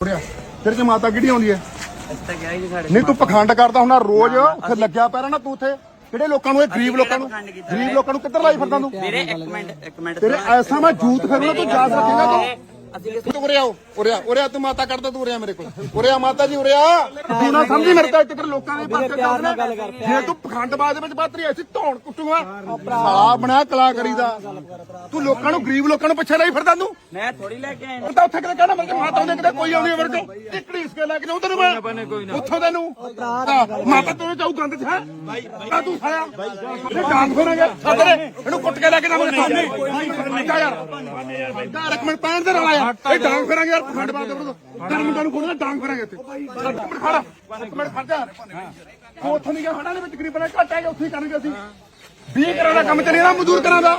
ਉਰਿਆ ਤੇਰੇ ਚ ਮਾਤਾ ਕਿਹੜੀ ਆਉਂਦੀ ਹੈ ਜੀ ਸਾਡੇ ਨਹੀਂ ਤੂੰ ਪਖੰਡ ਕਰਦਾ ਹੁਣਾ ਰੋਜ਼ ਉੱਥੇ ਲੱਗਿਆ ਪੈਰਾ ਨਾ ਤੂੰ ਉੱਥੇ। ਕਿਹੜੇ ਲੋਕਾਂ ਨੂੰ ਇਹ ਗਰੀਬ ਲੋਕਾਂ ਨੂੰ ਗਰੀਬ ਲੋਕਾਂ ਨੂੰ ਕਿੱਧਰ ਲਾਈ ਫਿਰਦਾ ਤੂੰ? ਵੀਰੇ ਇੱਕ ਮਿੰਟ ਇੱਕ ਮਿੰਟ ਤੇਰੇ ਐਸਾ ਮੈਂ ਜੂਤ ਫਿਰਨਾ ਤੂੰ ਜਾ ਸਕੇਗਾ ਤੂੰ। ਅਸੀਂ ਕਿਸ ਤੂੰ ਉਰਿਆ ਉਰਿਆ ਉਰਿਆ ਤੂੰ ਮਾਤਾ ਕਰਦਾ ਤੂੰ ਉਰਿਆ ਮੇਰੇ ਕੋਲ। ਉਰਿਆ ਮਾਤਾ ਜੀ ਉਰਿਆ ਤੂੰ ਨਾ ਸਮਝੀ ਮੇਰੇ ਤਾਂ ਇੱਥੇ ਲੋਕਾਂ ਦੇ ਪਾਸੇ ਚੱਲਦੇ ਜੇ ਤੂੰ ਪਖੰਡਬਾਜ਼ ਦੇ ਵਿੱਚ ਬਾਤਰੀ ਐਸੀ ਧੌਣ ਕੁੱਟੂਗਾ ਸਾਲਾ ਬਣਾ ਕਲਾ ਕਰੀਦਾ ਤੂੰ ਲੋਕਾਂ ਨੂੰ ਗਰੀਬ ਲੋਕਾਂ ਨੂੰ ਪਿੱਛੇ ਲਈ ਫਿਰਦਾ ਤੂੰ। ਮੈਂ ਥੋੜੀ ਲੈ ਕੇ ਆਇਆ। ਉਹ ਤਾਂ ਉੱਥੇ ਕਿਤੇ ਕਹਿਣਾ ਮਤਲਬ ਮਾਤਾ ਉਹਦੇ ਕਿਤੇ ਕੋਈ ਆਉਂਦੀ ਮੇਰੇ ਕੋਲ। ਟਿਕੜੀ ਇਸ ਕੇ ਲੈ ਕੇ ਜਾਉਂ ਤੈਨੂੰ ਮੈਂ। ਉੱਥੋਂ ਤੈਨੂੰ। ਹਾਂ, ਮਾਤਾ ਤੂੰ ਜਾਊ ਗੰਦ ਚ ਹੈ? ਆ ਤੂੰ ਖਾਇਆ ਇਹ ਡਾਂਗ ਫੇਰਾਂਗੇ ਛੱਡ ਦੇ। ਇਹਨੂੰ ਕੁੱਟ ਕੇ ਲੈ ਕੇ ਸਾਹਮਣੇ। ਯਾਰ। ਪੈਣ ਦੇ ਇਹ ਡਾਂਗ ਫੇਰਾਂਗੇ ਯਾਰ ਖੰਡ ਬਾਦ ਦੇ ਤੈਨੂੰ ਮੁੰਡਾ ਨੂੰ ਖੋਲਣਾ ਡਾਂਗ ਫੇਰਾਂਗੇ ਇੱਥੇ। ਮਿੰਟ ਖੜਾ ਇੱਕ ਮਿੰਟ ਖੜ ਜਾ। ਉੱਥੋਂ ਨਹੀਂ ਗਿਆ ਹੜਾਂ ਦੇ ਵਿੱਚ ਗਰੀਬਾਂ ਦੇ ਘੱਟ ਉੱਥੇ ਹੀ ਕਰਨਗੇ ਅਸੀਂ। 20 ਕਰਾਂ ਦਾ ਕੰਮ ਚੱਲੇ ਨਾ ਮਜ਼ਦੂਰ ਕਰਾਂ ਦਾ।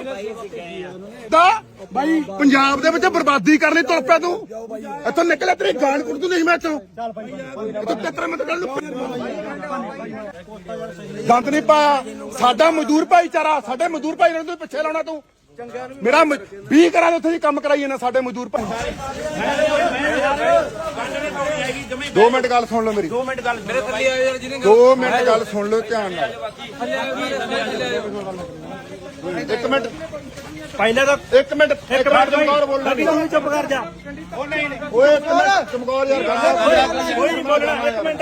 ਦਾ ਬਾਈ ਪੰਜਾਬ ਦੇ ਵਿੱਚ ਬਰਬਾਦੀ ਕਰਨੀ ਤੁਰ ਪਿਆ ਤੂੰ। ਇੱਥੋਂ ਨਿਕਲਿਆ ਤੇਰੀ ਗਾਲ ਕੁੱਟ ਤੂੰ ਨਹੀਂ ਮੈਂ ਇੱਥੋਂ। ਇੱਥੋਂ ਕਿਤਰੇ ਮਤ ਗੱਲ ਨੂੰ ਗੰਦ ਨਹੀਂ ਪਾਇਆ। ਸਾਡਾ ਮਜ਼ਦੂਰ ਭਾਈਚਾਰਾ ਸਾਡੇ ਮਜ਼ਦੂਰ ਭਾਈ ਨੂੰ ਤੂੰ ਪਿੱਛੇ ਲਾਉਣਾ ਤੂੰ। ਮੇਰਾ 20 ਕਰਾਂ ਦੇ ਉੱਥੇ ਦੀ ਕੰਮ ਕਰਾਈਏ ਨਾ ਸਾਡੇ ਮਜ਼ਦੂਰ ਭਾਈ। 2 ਮਿੰਟ ਗੱਲ ਸੁਣ ਲਓ ਮੇਰੀ। 2 ਮਿੰਟ ਗੱਲ ਮੇਰੇ ਥੱਲੇ ਆਏ ਯਾਰ ਜਿਹਨੇ 2 ਮਿੰਟ ਗੱਲ ਸੁਣ ਲਓ ਧਿਆਨ ਨਾਲ। ਇੱਕ ਮਿੰਟ। ਪਹਿਲੇ ਤਾਂ ਇੱਕ ਮਿੰਟ। ਇੱਕ ਮਿੰਟ ਚਮਕੌਰ ਬੋਲਣਾ। ਲੱਗੀ ਤਾਂ ਚੁੱਪ ਕਰ ਜਾ। ਓਏ ਇੱਕ ਮਿੰਟ। ਚਮਕੌਰ ਯਾਰ ਗੱਲ ਕੋਈ ਨਹੀਂ ਬੋਲਣਾ ਇੱਕ ਮਿੰਟ।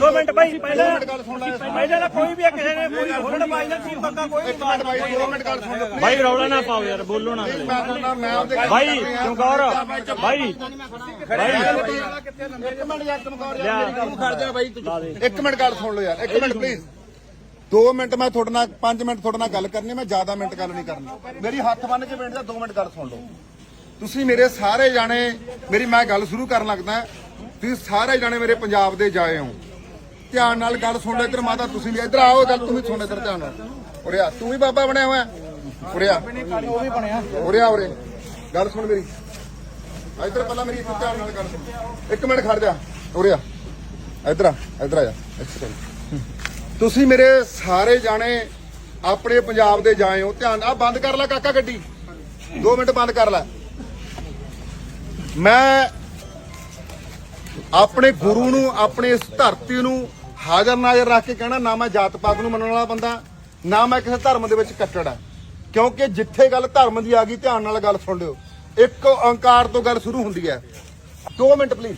ਦੋ ਮਿੰਟ ਭਾਈ ਪਹਿਲੇ ਮਿੰਟ ਗੱਲ ਸੁਣ ਲੈ। ਪਹਿਲੇ ਤਾਂ ਕੋਈ ਵੀ ਕਿਸੇ ਨੇ ਕੋਈ ਹੋਣ ਬਾਈ ਨਾ ਸੀਲ ਪੱਕਾ ਕੋਈ ਇੱਕ ਮਿੰਟ ਬਾਈ 2 ਮਿੰਟ ਗੱਲ ਸੁਣ ਲਓ ਭਾਈ ਰੌਲਾ ਨਾ ਪਾਓ ਯਾਰ ਬੋਲੋ ਨਾ। ਭਾਈ ਚਮਕੌਰ। ਭਾਈ ਇੱਕ ਮਿੰਟ ਯਾਰ ਚਮਕੌਰ ਯਾਰ ਮੇਰੀ ਗੱਲ ਖੜ ਜਾ ਬਾਈ ਤੂੰ ਇੱਕ ਮਿੰਟ ਗੱਲ ਸੁਣ ਲਓ ਯਾਰ ਇੱਕ ਮਿੰਟ ਪਲੀਜ਼ 2 ਮਿੰਟ ਮੈਂ ਤੁਹਾਡੇ ਨਾਲ 5 ਮਿੰਟ ਤੁਹਾਡੇ ਨਾਲ ਗੱਲ ਕਰਨੀ, ਮੈਂ ਜ਼ਿਆਦਾ ਮਿੰਟ ਗੱਲ ਨਹੀਂ ਕਰਨੀ। ਮੇਰੀ ਹੱਥ ਬੰਨ ਕੇ ਬੇਨਤੀ 2 ਮਿੰਟ ਗੱਲ ਸੁਣ ਲਓ। ਤੁਸੀਂ ਮੇਰੇ ਸਾਰੇ ਜਾਣੇ, ਮੇਰੀ ਮੈਂ ਗੱਲ ਸ਼ੁਰੂ ਕਰਨ ਲੱਗਦਾ, ਤੁਸੀਂ ਸਾਰੇ ਜਾਣੇ ਮੇਰੇ ਪੰਜਾਬ ਦੇ ਜਾਏ ਹੋ। ਧਿਆਨ ਨਾਲ ਗੱਲ ਸੁਣ ਲਓ ਇੱਧਰ, ਮਾਤਾ ਤੁਸੀਂ ਵੀ ਇੱਧਰ ਆਓ ਗੱਲ ਤੁਸੀਂ ਸੁਣ ਇੱਧਰ ਧਿਆਨ ਨਾਲ। ਉਰਿਆ ਤੂੰ ਵੀ ਬਾਬਾ ਬਣਿਆ ਹੋਇਆ। ਉਰਿਆ ਉਹ ਵੀ ਬਣਿਆ ਉਰਿਆ ਉਰੇ। ਗੱਲ ਸੁਣ ਮੇਰੀ। ਇੱਧਰ ਪਹਿਲਾਂ ਮੇਰੀ ਧਿਆਨ ਨਾਲ ਗੱਲ ਸੁਣ। ਇੱਕ ਮਿੰਟ ਖੜ ਜਾ। ਉਰਿਆ ਇੱਧਰ ਆ ਇੱਧਰ ਆ ਜਾ। ਇੱਥੇ ਚੱਲ। ਤੁਸੀਂ ਮੇਰੇ ਸਾਰੇ ਜਾਣੇ ਆਪਣੇ ਪੰਜਾਬ ਦੇ ਜਾਏ ਹੋ। ਧਿਆਨ ਆ ਬੰਦ ਕਰ ਲੈ ਕਾਕਾ ਗੱਡੀ। 2 ਮਿੰਟ ਬੰਦ ਕਰ ਲੈ। ਮੈਂ ਆਪਣੇ ਗੁਰੂ ਨੂੰ, ਆਪਣੇ ਇਸ ਧਰਤੀ ਨੂੰ ਹਾਜ਼ਰ ਨਾਜ਼ਰ ਰੱਖ ਕੇ ਕਹਿਣਾ, ਨਾ ਮੈਂ ਜਾਤ ਪਾਤ ਨੂੰ ਮੰਨਣ ਵਾਲਾ ਬੰਦਾ, ਨਾ ਮੈਂ ਕਿਸੇ ਧਰਮ ਦੇ ਵਿੱਚ ਕੱਟੜ ਆ ਕਿਉਂਕਿ ਜਿੱਥੇ ਗੱਲ ਧਰਮ ਦੀ ਆ ਗਈ, ਧਿਆਨ ਨਾਲ ਗੱਲ ਸੁਣ ਲਿਓ। ਇੱਕ ਓੰਕਾਰ ਤੋਂ ਗੱਲ ਸ਼ੁਰੂ ਹੁੰਦੀ ਹੈ। 2 ਮਿੰਟ ਪਲੀਜ਼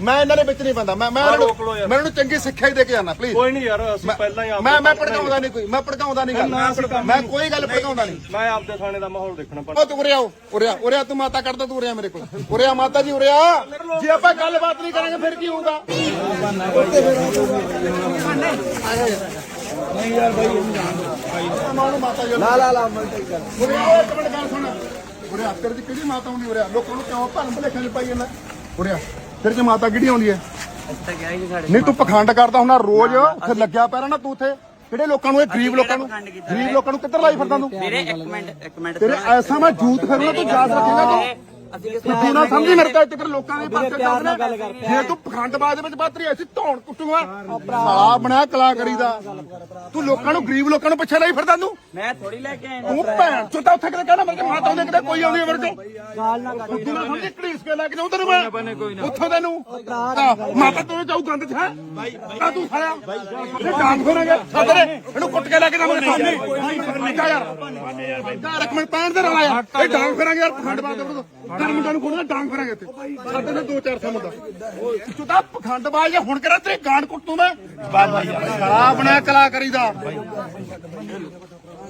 ਮੈਂ ਇਹਨਾਂ ਦੇ ਵਿੱਚ ਨਹੀਂ ਬੰਦਾ ਮੈਂ ਮੈਂ ਇਹਨਾਂ ਨੂੰ ਯਾਰ। ਮੈਂ ਇਹਨਾਂ ਨੂੰ ਚੰਗੀ ਸਿੱਖਿਆ ਹੀ ਦੇ ਕੇ ਜਾਣਾ ਪਲੀਜ਼ ਕੋਈ ਨਹੀਂ ਯਾਰ ਅਸੀਂ ਪਹਿਲਾਂ ਹੀ ਆਪ ਮੈਂ ਮੈਂ ਭੜਕਾਉਂਦਾ ਨਹੀਂ ਕੋਈ। ਮੈਂ ਭੜਕਾਉਂਦਾ ਨਹੀਂ ਗੱਲ। ਮੈਂ ਕੋਈ ਗੱਲ ਭੜਕਾਉਂਦਾ ਨਹੀਂ। ਮੈਂ ਆਪਦੇ ਥਾਣੇ ਦਾ ਮਾਹੌਲ ਦੇਖਣਾ ਪਰ ਉਹ ਤੂੰ ਉਰਿਆ ਉਰਿਆ ਉਰਿਆ ਤੂੰ ਮਾਤਾ ਕਰਦਾ ਤੂੰ ਉਰਿਆ ਮੇਰੇ ਕੋਲ। ਉਰਿਆ ਮਾਤਾ ਜੀ ਉਰਿਆ ਜੇ ਆਪਾਂ ਗੱਲਬਾਤ ਨਹੀਂ ਕਰਾਂਗੇ ਫਿਰ ਕੀ ਹੋਊਗਾ? ਲਾ ਲਾ ਲਾ ਉਰਿਆ ਇੱਕ ਮਿੰਟ ਗੱਲ ਸੁਣ। ਉਰਿਆ ਤੇਰੇ ਦੀ ਕਿਹੜੀ ਮਾਤਾ ਆਉਂਦੀ ਉਰਿਆ ਲੋਕਾਂ ਨੂੰ ਕਿਉਂ ਭਲਮ ਭਲੇਖਾਂ ਚ ਪਾਈ ਜਾਂਦਾ? ਉਰਿਆ ਤੇਰੇ ਚ ਮਾਤਾ ਕਿਹੜੀ ਆਉਂਦੀ ਹੈ? ਗਿਆ ਸਾਡੇ ਨਹੀਂ ਤੂੰ ਪਖੰਡ ਕਰਦਾ ਹੁਣਾ ਰੋਜ਼ ਉੱਥੇ ਲੱਗਿਆ ਪੈਰਾ ਨਾ ਤੂੰ ਉੱਥੇ। ਕਿਹੜੇ ਲੋਕਾਂ ਨੂੰ ਇਹ ਗਰੀਬ ਲੋਕਾਂ ਨੂੰ ਪਖੰਡ ਕੀਤਾ? ਗਰੀਬ ਲੋਕਾਂ ਨੂੰ ਕਿੱਧਰ ਲਾਈ ਫਿਰਦਾ ਤੂੰ? ਵੀਰੇ ਇੱਕ ਮਿੰਟ ਇੱਕ ਮਿੰਟ ਤੇਰੇ ਐਸਾ ਮੈਂ ਜੂਤ ਫਿਰਨਾ ਤੂੰ ਅਸੀਂ ਕਿਸ ਤੂੰ ਨਾ ਸਮਝੀ ਮੇਰੇ ਤਾਂ ਇੱਥੇ ਲੋਕਾਂ ਦੇ ਪਾਸੇ ਚੱਲਦੇ ਜੇ ਤੂੰ ਪਖੰਡਬਾਜ਼ ਦੇ ਵਿੱਚ ਬਾਤਰੀ ਐਸੀ ਧੌਣ ਕੁੱਟੂਗਾ ਸਾਲਾ ਬਣਾ ਕਲਾ ਕਰੀਦਾ ਤੂੰ ਲੋਕਾਂ ਨੂੰ ਗਰੀਬ ਲੋਕਾਂ ਨੂੰ ਪਿੱਛੇ ਲਈ ਫਿਰਦਾ ਤੂੰ ਮੈਂ ਥੋੜੀ ਲੈ ਕੇ ਆਇਆ ਤੂੰ ਭੈਣ ਚੋਦਾ ਉੱਥੇ ਕਿਤੇ ਕਹਿਣਾ ਮਤਲਬ ਮਾਤਾ ਉਹਦੇ ਕਿਤੇ ਕੋਈ ਆਉਂਦੀ ਮੇਰੇ ਕੋਲ ਗਾਲ ਨਾ ਕੱਢ ਤੂੰ ਨਾ ਸਮਝੀ ਕੜੀਸ ਕੇ ਲੈ ਕੇ ਜਾਉਂ ਤੈਨੂੰ ਮੈਂ ਉੱਥੋਂ ਤੈਨੂੰ ਮਾਤਾ ਤੂੰ ਜਾਊ ਗੰਦ ਚ ਹੈ ਤੂੰ ਖਾਇਆ ਇਹ ਡਾਂਗ ਫੇਰਾਂਗੇ ਛੱਡ ਦੇ ਇਹਨੂੰ ਕੁੱਟ ਕੇ ਲੈ ਕੇ ਜਾਵਾਂਗੇ ਸਾਹਮਣੇ ਜਾ ਯਾਰ ਦਾ ਰਕਮਣ ਪੈਣ ਦੇ ਯਾਰ ਇਹ ਡਾਂਗ ਫੇਰਾਂਗੇ ਯਾਰ ਪਖੰਡਬਾਜ਼ ਦੇ ਤੇਰੇ ਮੁੰਡਾ ਨੂੰ ਖੋਲਣਾ ਡਾਂਗ ਫੇਰਾਂਗੇ ਇੱਥੇ ਸਾਡੇ ਨਾਲ 2-4 ਸਾਲ ਦਾ ਚੁੱਤਾ ਪਖੰਡਬਾਜ਼ ਜੇ ਹੁਣ ਕਰਾਂ ਤੇਰੀ ਗਾਂਡ ਕੁੱਟ ਤੂੰ ਮੈਂ ਸਾਲਾ ਬਣਾ ਕਲਾ ਕਰੀਦਾ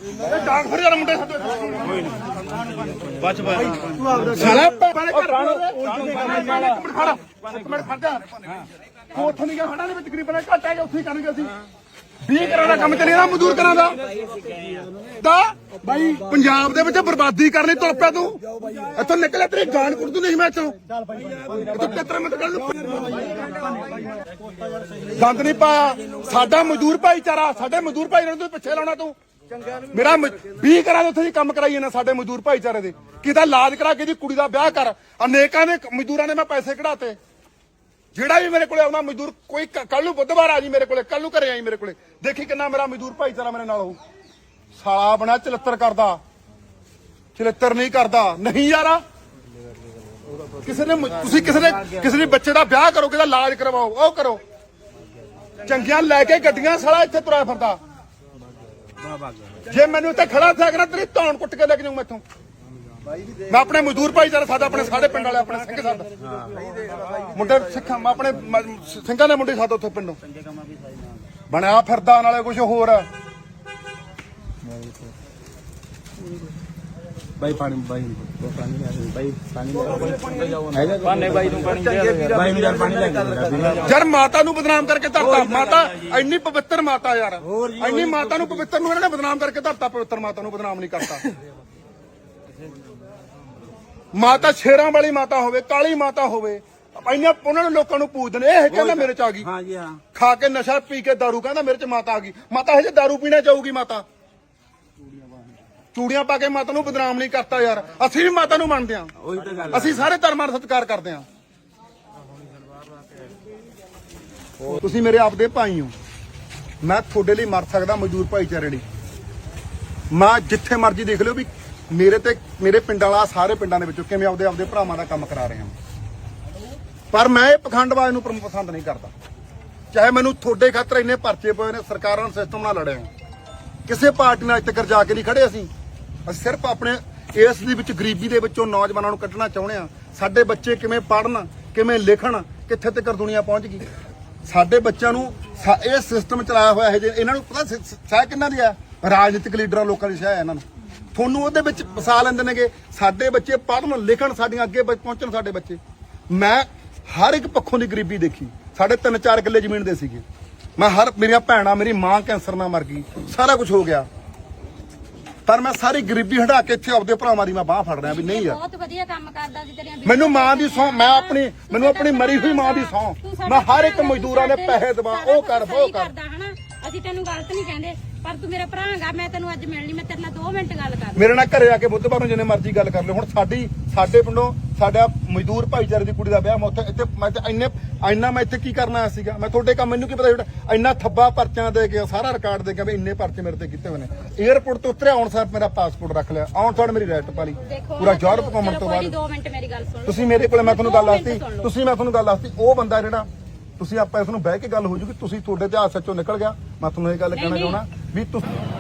ਇਹ ਡਾਂਗ ਫੇਰ ਯਾਰ ਮੁੰਡੇ ਸਾਡੇ ਬਚ ਬਾਈ ਸਾਲਾ ਪਹਿਲੇ ਘਰ ਇੱਕ ਮਿੰਟ ਖੜਾ ਇੱਕ ਮਿੰਟ ਖੜ ਤੂੰ ਉੱਥੋਂ ਨਹੀਂ ਗਿਆ ਹੜਾਂ ਦੇ ਵਿੱਚ ਦੇ ਘੱਟ ਹੈਗੇ ਉੱਥੇ ਹੀ ਕਰਨਗੇ ਅਸੀਂ 20 ਕਰਾਂ ਦਾ ਕੰਮ ਚੱਲੇ ਨਾ ਮਜ਼ਦੂਰ ਕਰਾਂ ਦਾ ਦਾ ਬਾਈ, ਪੰਜਾਬ ਦੇ ਵਿੱਚ ਬਰਬਾਦੀ ਕਰਨੀ ਤੁਰ ਪਿਆ ਤੂੰ। ਇੱਥੋਂ ਨਿਕਲਿਆ ਤੇਰੀ ਗਾਲ ਕੁੱਟ ਤੂੰ ਨਹੀਂ ਮੈਂ ਇੱਥੋਂ। ਇੱਥੋਂ ਕਿਤਰੇ ਮਤ ਗੱਲ ਨੂੰ ਨਹੀਂ ਪਾਇਆ। ਸਾਡਾ ਮਜ਼ਦੂਰ ਭਾਈਚਾਰਾ, ਸਾਡੇ ਮਜ਼ਦੂਰ ਭਾਈ ਨੂੰ ਤੂੰ ਪਿੱਛੇ ਲਾਉਣਾ ਤੂੰ। ਮੇਰਾ 20 ਕਰਾਂ ਦੇ ਉੱਥੇ ਦੀ ਕੰਮ ਕਰਾਈਏ ਨਾ ਸਾਡੇ ਮਜ਼ਦੂਰ ਭਾਈਚਾਰੇ ਦੇ। ਕਿਤਾ ਇਲਾਜ ਕਰਾ ਕੇ ਦੀ ਕੁੜੀ ਦਾ ਵਿਆਹ ਕਰ। ਅਨੇਕਾਂ ਨੇ ਮਜ਼ਦੂਰਾਂ ਨੇ ਮੈਂ ਪੈਸੇ ਕਢਾਤੇ। ਜਿਹੜਾ ਵੀ ਮੇਰੇ ਕੋਲੇ ਆਉਂਦਾ, ਮਜ਼ਦੂਰ ਕੋਈ ਕੱਲ ਨੂੰ ਬੁੱਧਵਾਰ ਆ ਜੀ ਮੇਰੇ ਕੋਲੇ ਕੱਲ ਨੂੰ ਘਰੇ ਆਈ ਮੇਰੇ ਕੋਲੇ। ਦੇਖੀ ਕਿੰਨਾ ਮੇਰਾ ਮਜ਼ਦੂਰ ਭਾਈਚਾਰਾ ਮੇਰੇ ਨਾਲ ਹੋਊ। ਸਾਲਾ ਬਣਾ ਚਲੱਤਰ ਕਰਦਾ। ਚਲੱਤਰ ਨਹੀਂ ਕਰਦਾ। ਨਹੀਂ ਯਾਰਾ। ਕਿਸੇ ਨੇ ਤੁਸੀਂ ਕਿਸੇ ਨੇ ਕਿਸੇ ਦੇ ਬੱਚੇ ਦਾ ਵਿਆਹ ਕਰੋ ਕਿਹਦਾ ਇਲਾਜ ਕਰਵਾਓ, ਉਹ ਕਰੋ। ਚੰਗੀਆਂ ਲੈ ਕੇ ਗੱਡੀਆਂ ਸਾਲਾ ਇੱਥੇ ਤੁਰਿਆ ਫਿਰਦਾ। ਜੇ ਮੈਨੂੰ ਇੱਥੇ ਖੜਾ ਥਿਆ ਕਰਾਂ ਤੇਰੀ ਧੌਣ ਕੁੱਟ ਕੇ ਲੈ ਕੇ ਜਾਊਂ ਮੈਥੋਂ ਮੈਂ ਆਪਣੇ ਮਜ਼ਦੂਰ ਭਾਈਚਾਰਾ ਸਾਡਾ, ਆਪਣੇ ਸਾਡੇ ਪਿੰਡ ਵਾਲੇ, ਆਪਣੇ ਸਿੰਘ ਸਾਡਾ। ਮੁੰਡੇ ਸਿੱਖਾਂ, ਮੈਂ ਆਪਣੇ ਸਿੰਘਾਂ ਦੇ ਮੁੰਡੇ ਸਾਡਾ ਉੱਥੇ ਪਿੰਡੋਂ। ਬਣਿਆ ਫਿਰਦਾ, ਨਾਲੇ ਕੁਝ ਹੋਰ ਬਾਈ ਪਾਣੀ ਬਾਈ ਪਾਣੀ ਲੈ ਬਾਈ ਪਾਣੀ ਲੈ ਪਾਣੇ ਬਾਈ ਨੂੰ ਪਾਣੀ ਦੇ ਬਾਈ ਨੂੰ ਯਾਰ ਪਾਣੀ ਲੈ ਕੇ ਯਾਰ ਮਾਤਾ ਨੂੰ ਬਦਨਾਮ ਕਰਕੇ ਧਰਤਾ ਮਾਤਾ ਇੰਨੀ ਪਵਿੱਤਰ ਮਾਤਾ ਯਾਰ ਇੰਨੀ ਮਾਤਾ ਨੂੰ ਪਵਿੱਤਰ ਨੂੰ ਇਹਨਾਂ ਨੇ ਬਦਨਾਮ ਕਰਕੇ ਧਰਤਾ ਪਵਿੱਤਰ ਮਾਤਾ ਨੂੰ ਬਦਨਾਮ ਨਹੀਂ ਕਰਤਾ ਮਾਤਾ ਸ਼ੇਰਾਂ ਵਾਲੀ ਮਾਤਾ ਹੋਵੇ ਕਾਲੀ ਮਾਤਾ ਹੋਵੇ ਇੰਨੇ ਉਹਨਾਂ ਨੂੰ ਲੋਕਾਂ ਨੂੰ ਪੂਜਦੇ ਨੇ ਇਹ ਕਹਿੰਦਾ ਮੇਰੇ ਚ ਆ ਗਈ ਹਾਂ ਜੀ ਹਾਂ ਖਾ ਕੇ ਨਸ਼ਾ ਪੀ ਕੇ दारू ਕਹਿੰਦਾ ਮੇਰੇ ਚ ਮਾਤਾ ਆ ਗਈ ਮਾਤਾ ਹਜੇ दारू ਪੀਣਾ ਚਾਹੂਗੀ ਮਾਤਾ ਚੂੜੀਆਂ ਪਾ ਕੇ ਮਾਤਾ ਨੂੰ ਬਦਨਾਮ ਨਹੀਂ ਕਰਤਾ ਯਾਰ। ਅਸੀਂ ਵੀ ਮਾਤਾ ਨੂੰ ਮੰਨਦੇ ਹਾਂ। ਉਹੀ ਤਾਂ ਗੱਲ ਅਸੀਂ ਸਾਰੇ ਧਰਮਾਂ ਦਾ ਸਤਿਕਾਰ ਕਰਦੇ ਹਾਂ। ਤੁਸੀਂ ਮੇਰੇ ਆਪਦੇ ਭਾਈ ਹੋ। ਮੈਂ ਤੁਹਾਡੇ ਲਈ ਮਰ ਸਕਦਾ ਮਜ਼ਦੂਰ ਭਾਈਚਾਰੇ ਲਈ। ਮੈਂ ਜਿੱਥੇ ਮਰਜ਼ੀ ਦੇਖ ਲਿਓ ਵੀ ਮੇਰੇ ਤੇ ਮੇਰੇ ਪਿੰਡਾਂ ਵਾਲਾ ਸਾਰੇ ਪਿੰਡਾਂ ਦੇ ਵਿੱਚੋਂ ਕਿਵੇਂ ਆਪਦੇ ਆਪਦੇ ਭਰਾਵਾਂ ਦਾ ਕੰਮ ਕਰਾ ਰਹੇ। ਹਾਂ ਪਰ ਮੈਂ ਇਹ ਪਖੰਡਵਾਦ ਨੂੰ ਪਸੰਦ ਨਹੀਂ ਕਰਦਾ। ਚਾਹੇ ਮੈਨੂੰ ਤੁਹਾਡੇ ਖਾਤਰ ਇੰਨੇ ਪਰਚੇ ਪਏ ਨੇ ਸਰਕਾਰਾਂ ਨੂੰ ਸਿਸਟਮ ਨਾਲ ਲੜੇ ਹਾਂ ਕਿਸੇ ਪਾਰਟੀ ਨਾਲ ਅੱਜ ਤੱਕ ਜਾ ਕੇ ਨਹੀਂ ਖੜੇ ਅਸੀਂ। ਅਸੀਂ ਸਿਰਫ ਆਪਣੇ ਇਸ ਦੇ ਵਿੱਚ ਗਰੀਬੀ ਦੇ ਵਿੱਚੋਂ ਨੌਜਵਾਨਾਂ ਨੂੰ ਕੱਢਣਾ ਚਾਹੁੰਦੇ ਆ ਸਾਡੇ ਬੱਚੇ ਕਿਵੇਂ ਪੜ੍ਹਨ, ਕਿਵੇਂ ਲਿਖਣ, ਕਿੱਥੇ ਤੱਕ ਦੁਨੀਆ ਪਹੁੰਚ ਗਈ? ਸਾਡੇ ਬੱਚਿਆਂ ਨੂੰ ਸਾ- ਇਹ ਸਿਸਟਮ ਚਲਾਇਆ ਹੋਇਆ ਹੈ ਜੇ ਇਹਨਾਂ ਨੂੰ ਪਤਾ ਸ- ਸਹਿ ਕਿੰਨਾ ਦੀ ਹੈ? ਰਾਜਨੀਤਿਕ ਲੀਡਰਾਂ ਲੋਕਾਂ ਦੀ ਸਹਿ ਹੈ ਇਹਨਾਂ ਨੂੰ। ਤੁਹਾਨੂੰ ਉਹਦੇ ਵਿੱਚ ਫਸਾ ਲੈਂਦੇ ਨੇਗੇ, ਸਾਡੇ ਬੱਚੇ ਪੜ੍ਹਨ, ਲਿਖਣ ਸਾਡੀਆਂ ਅੱਗੇ ਪਹੁੰਚਣ ਸਾਡੇ ਬੱਚੇ। ਮੈਂ ਹਰ ਇੱਕ ਪੱਖੋਂ ਦੀ ਗਰੀਬੀ ਦੇਖੀ। ਸਾਡੇ ਤਿੰਨ ਚਾਰ ਕਿੱਲੇ ਜ਼ਮੀਨ ਦੇ ਸੀਗੇ। ਮੈਂ ਹਰ ਮੇਰੀਆਂ ਭੈਣਾਂ, ਮੇਰੀ ਮਾਂ ਕੈਂਸਰ ਨਾਲ ਮਰ ਗਈ। ਸਾਰਾ ਕੁਝ ਹੋ ਗਿਆ। ਪਰ ਮੈਂ ਸਾਰੀ ਗਰੀਬੀ ਹਟਾ ਕੇ ਇੱਥੇ ਆਪਦੇ ਭਰਾਵਾਂ ਦੀ ਮੈਂ ਬਾਹ ਫੜ ਰਿਹਾ ਵੀ ਨਹੀਂ ਯਾਰ ਬਹੁਤ ਵਧੀਆ ਕੰਮ ਕਰਦਾ ਸੀ ਤੇਰੀਆਂ ਮੈਨੂੰ ਮਾਂ ਦੀ ਸਹੁੰ ਮੈਂ ਆਪਣੀ ਮੈਨੂੰ ਆਪਣੀ ਮਰੀ ਹੋਈ ਮਾਂ ਦੀ ਸਹੁੰ ਮੈਂ ਹਰ ਇੱਕ ਮਜ਼ਦੂਰਾਂ ਦੇ ਪੈਸੇ ਦਵਾ ਉਹ ਕਰ ਉਹ ਕਰ। ਅਸੀਂ ਤੈਨੂੰ ਗਲਤ ਨਹੀਂ ਕਹਿੰਦੇ ਪਰ ਤੂੰ ਮੇਰਾ ਭਰਾ ਹੈਗਾ ਮੈਂ ਤੈਨੂੰ ਅੱਜ ਮਿਲਣੀ ਮੈਂ ਤੇਰੇ ਨਾਲ 2 ਮਿੰਟ ਗੱਲ ਕਰ ਮੇਰੇ ਨਾਲ ਘਰੇ ਆ ਕੇ ਬੁੱਧਵਾਰ ਨੂੰ ਜਿੰਨੇ ਮਰਜ਼ੀ ਗੱਲ ਕਰ ਲਿਓ ਹੁਣ ਸਾਡੀ ਸਾਡੇ ਪਿੰਡੋਂ ਸਾਡਾ ਮਜ਼ਦੂਰ ਭਾਈਚਾਰੇ ਦੀ ਕੁੜੀ ਦਾ ਵਿਆਹ ਮੈਂ ਉੱਥੇ ਇੱਥੇ ਮੈਂ ਤੇ ਇੰਨੇ ਇੰਨਾ ਮੈਂ ਇੱਥੇ ਕੀ ਕਰਨਾ ਸੀਗਾ? ਮੈਂ ਤੁਹਾਡੇ ਕੰਮ ਮੈਨੂੰ ਕੀ ਪਤਾ ਜਿਹੜਾ ਇੰਨਾ ਥੱਬਾ ਪਰਚਾਂ ਦੇ ਕੇ ਸਾਰਾ ਰਿਕਾਰਡ ਦੇ ਕੇ ਵੀ ਇੰਨੇ ਪਰਚੇ ਮੇਰੇ ਤੇ ਕੀਤੇ ਹੋਏ ਨੇ। 에ਅਰਪੋਰਟ ਤੋਂ ਉਤਰਿਆ ਆਉਣ ਸਾਰ ਮੇਰਾ ਪਾਸਪੋਰਟ ਰੱਖ ਲਿਆ। ਆਉਣ ਸਾਰ ਮੇਰੀ ਰੈਟ ਪਾ ਲਈ। ਪੂਰਾ ਯੂਰਪ ਘੁੰਮਣ ਤੋਂ ਬਾਅਦ। 2 ਮਿੰਟ ਮੇਰੀ ਗੱਲ ਸੁਣ ਤੁਸੀਂ ਮੇਰੇ ਕੋਲੇ ਮੈਂ ਤੁਹਾਨੂੰ ਗੱਲ ਦੱਸਤੀ। ਤੁਸੀਂ ਮੈਂ ਤੁਹਾਨੂੰ ਗੱਲ ਦੱਸਤੀ। ਉਹ ਬੰਦਾ ਜਿਹੜਾ ਤੁਸੀਂ ਆਪਾਂ ਇਸ ਨੂੰ ਬਹਿ ਕੇ ਗੱਲ ਹੋ ਜੂਗੀ ਤੁਸੀਂ ਤੁਹਾਡੇ ਤੇ ਹਾਦਸੇ ਚੋਂ ਨਿਕਲ ਗਿਆ। ਮੈਂ ਤੁਹਾਨੂੰ ਇਹ ਗੱਲ ਕਹਿਣਾ। ਚਾਹਣਾ ਵੀ ਤੁਸੀਂ